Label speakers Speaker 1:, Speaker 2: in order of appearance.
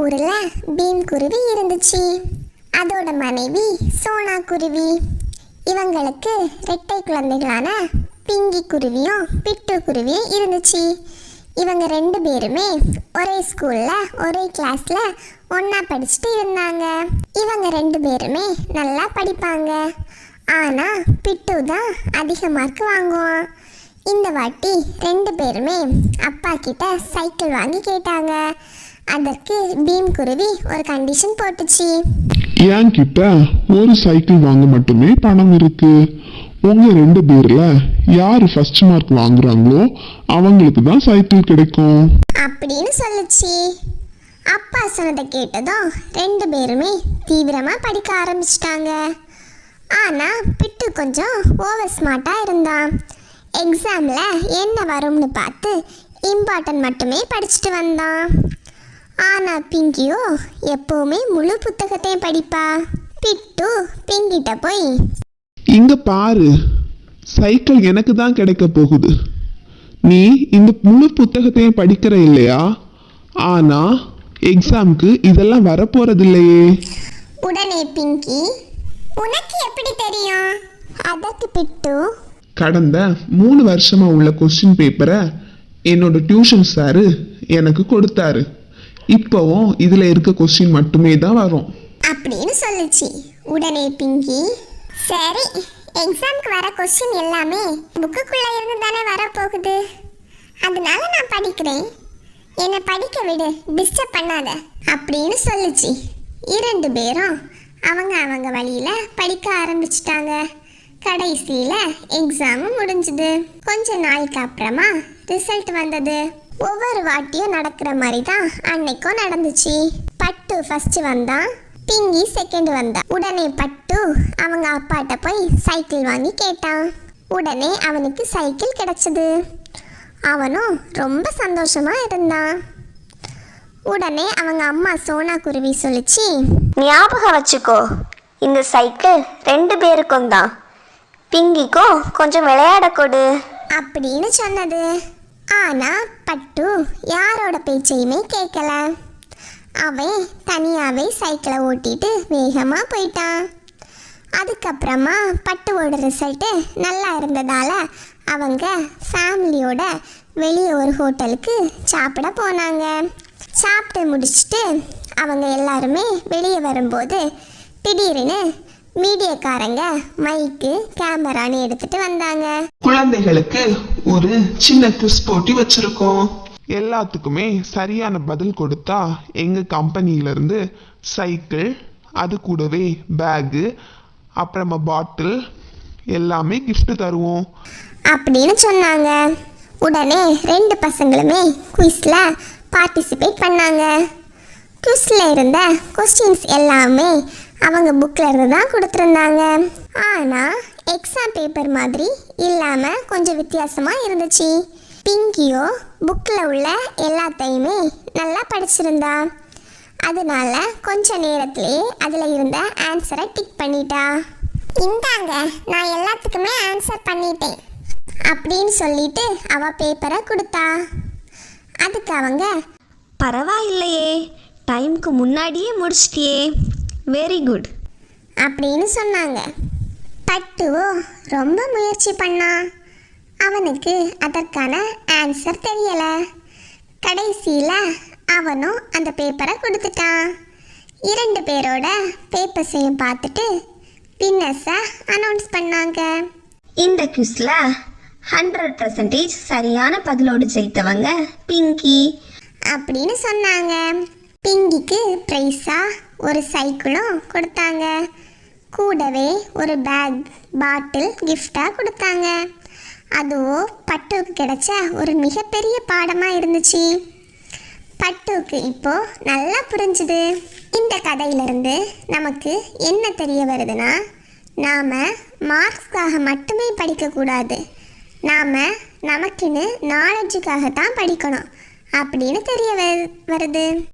Speaker 1: ஊர்ல பீம் குருவி இருந்துச்சு. அதோட மனைவி சோனா குருவி. இவங்களுக்கு ரெட்டை குழந்தைகளான பிங்கி குருவியும் பிட்டு குருவியும் இருந்துச்சு. இவங்க ரெண்டு பேருமே ஒரே ஸ்கூல்ல ஒரே கிளாஸ்ல ஒன்றா படிச்சுட்டு இருந்தாங்க. இவங்க ரெண்டு பேருமே நல்லா படிப்பாங்க. ஆனா பிட்டு தான் அதிக மார்க் வாங்குவான். இந்த வாட்டி ரெண்டு பேருமே அப்பா கிட்ட சைக்கிள் வாங்கி கேட்டாங்க. அதற்கு பீம் குருவி ஒரு கண்டிஷன் போட்டுச்சு.
Speaker 2: என்கிட்ட ஒரு சைக்கிள் வாங்க மட்டுமே பணம் இருக்கு. உங்க ரெண்டு பேர்ல யாரு ஃபர்ஸ்ட் மார்க் வாங்குறாங்களோ அவங்களுக்கு தான் சைக்கிள் கிடைக்கும்.
Speaker 1: அப்படின்னு சொல்லுச்சு. அப்பா சொன்னதை கேட்டதும் ரெண்டு பேருமே தீவிரமா படிக்க ஆரம்பிச்சிட்டாங்க. ஆனா பிட்டு கொஞ்சம் ஓவர் ஸ்மார்ட்டா இருந்தான். எக்ஸாம்ல என்ன வரும்னு பார்த்து இம்பார்ட்டன்ட் மட்டுமே படிச்சுட்டு வந்தான். ஆனா பிங்கியோ எப்பவுமே முழு புத்தகத்தையும் படிப்பா. பிட்டு பிங்கிட்ட போய்.
Speaker 2: இங்க பாரு சைக்கிள் எனக்கு தான் கிடைக்க போகுது. நீ இந்த முழு புத்தகத்தையும் படிக்கிற இல்லையா? ஆனா எக்ஸாம்க்கு இதெல்லாம் வரப்போறது இல்லையே
Speaker 1: உடனே பிங்கி உனக்கு எப்படி தெரியும்? அதற்கு பிட்டு.
Speaker 2: கடந்த மூணு வருஷமா உள்ள கொஸ்டின் பேப்பரை என்னோட டியூஷன் சாரு எனக்கு கொடுத்தாரு. இப்போவும் இதுல இருக்க கொஸ்டின் மட்டுமே தான் வரும்.
Speaker 1: அப்படின்னு சொல்லுச்சு. உடனே பிங்கி சரி எக்ஸாம்க்கு வர கொஸ்டின் எல்லாமே புக்குக்குள்ள இருந்து தானே வரப்போகுது. அதனால நான் படிக்கிறேன். என்னை படிக்க விடு டிஸ்டர்ப் பண்ணாத அப்படின்னு சொல்லுச்சு. இரண்டு பேரும் அவங்க அவங்க வழியில படிக்க ஆரம்பிச்சிட்டாங்க. கடைசியில எக்ஸாமும் முடிஞ்சுது. கொஞ்ச நாளைக்கு அப்புறமா ரிசல்ட் வந்தது. ஒவ்வொரு வாட்டியும் நடக்கிற மாதிரி தான் அன்னைக்கும் நடந்துச்சு. பட்டு ஃபர்ஸ்ட் வந்தான் பிங்கி செகண்ட் வந்தா. உடனே பட்டு அவங்க அப்பாட்ட போய் சைக்கிள் வாங்கி கேட்டான். உடனே அவனுக்கு சைக்கிள் கிடைச்சது. அவனும் ரொம்ப சந்தோஷமா இருந்தான். உடனே அவங்க அம்மா சோனா குருவி சொல்லிச்சு
Speaker 3: ஞாபகம் வச்சுக்கோ இந்த சைக்கிள் ரெண்டு பேருக்கும் தான். பிங்கிக்கும் கொஞ்சம் விளையாட கொடு.
Speaker 1: அப்படின்னு சொன்னது. ஆனா பட்டு யாரோட பேச்சையுமே கேட்கல அவன் தனியாவே சைக்கிளை ஓட்டிட்டு வேகமா போயிட்டான். அதுக்கப்புறமா பட்டுவோட ரிசல்ட்டு நல்லா இருந்ததால அவங்க ஃபேமிலியோட வெளியே ஒரு ஹோட்டலுக்கு சாப்பிட போனாங்க. சாப்பிட்டு முடிச்சுட்டு அவங்க எல்லாருமே வெளியே வரும்போது திடீர்னு மீடியாக்காரங்க மைக்கு கேமரான்னு எடுத்துட்டு வந்தாங்க.
Speaker 2: குழந்தைகளுக்கு ஒரு சின்ன குவிஸ் போட்டி வச்சிருக்கோம். எல்லாத்துக்குமே சரியான பதில் கொடுத்தா எங்க கம்பெனியில இருந்து சைக்கிள் அது கூடவே பேகு அப்புறமா பாட்டில் எல்லாமே gift தருவோம்.
Speaker 1: அப்படின்னு சொன்னாங்க. உடனே ரெண்டு பசங்களுமே குயிஸில் பார்ட்டிசிபேட் பண்ணாங்க. குயிஸில் இருந்த கொஸ்டின்ஸ் எல்லாமே அவங்க புக்கில் இருந்து தான் கொடுத்துருந்தாங்க. ஆனால் எக்ஸாம் பேப்பர் மாதிரி இல்லாமல் கொஞ்சம் வித்தியாசமாக இருந்துச்சு. பிங்கியோ புக்கில் உள்ள எல்லாத்தையுமே நல்லா படிச்சிருந்தா. அதனால கொஞ்ச நேரத்திலே அதில் இருந்த ஆன்சரை டிக் பண்ணிட்டா. இந்தாங்க நான் எல்லாத்துக்குமே ஆன்சர் பண்ணிட்டேன். அப்படின்னு சொல்லிட்டு அவ பேப்பரை கொடுத்தா. அதுக்கு அவங்க
Speaker 3: பரவாயில்லையே டைம்க்கு முன்னாடியே முடிச்சிட்டியே. வெரி குட்
Speaker 1: அப்படின்னு சொன்னாங்க. பட்டுவோ ரொம்ப முயற்சி பண்ணான் அவனுக்கு அதற்கான ஆன்சர் தெரியல. கடைசியில் அவனும் அந்த பேப்பரை கொடுத்துட்டான். இரண்டு பேரோட பேப்பர்ஸையும் பார்த்துட்டு வின்னர்ஸை அனௌன்ஸ் பண்ணாங்க.
Speaker 3: இந்த குவிஸில் ஹண்ட்ரட் பர்சன்டேஜ் சரியான பதிலோடு ஜெயித்தவங்க பிங்கி
Speaker 1: அப்படின்னு சொன்னாங்க. பிங்கிக்கு ப்ரைஸா ஒரு சைக்கிளும் கொடுத்தாங்க. கூடவே ஒரு பேக் பாட்டில் கிஃப்டாக கொடுத்தாங்க. அதுவும் பட்டுவுக்கு கிடைச்ச ஒரு மிகப்பெரிய பாடமாக இருந்துச்சு. பட்டுவுக்கு இப்போது நல்லா புரிஞ்சுது. இந்த கதையிலிருந்து நமக்கு என்ன தெரிய வருதுன்னா நாம் மார்க்ஸ்க்காக மட்டுமே படிக்கக்கூடாது. நாம் நமக்குன்னு நாலேஜுக்காக தான் படிக்கணும். அப்படின்னு தெரிய வருது.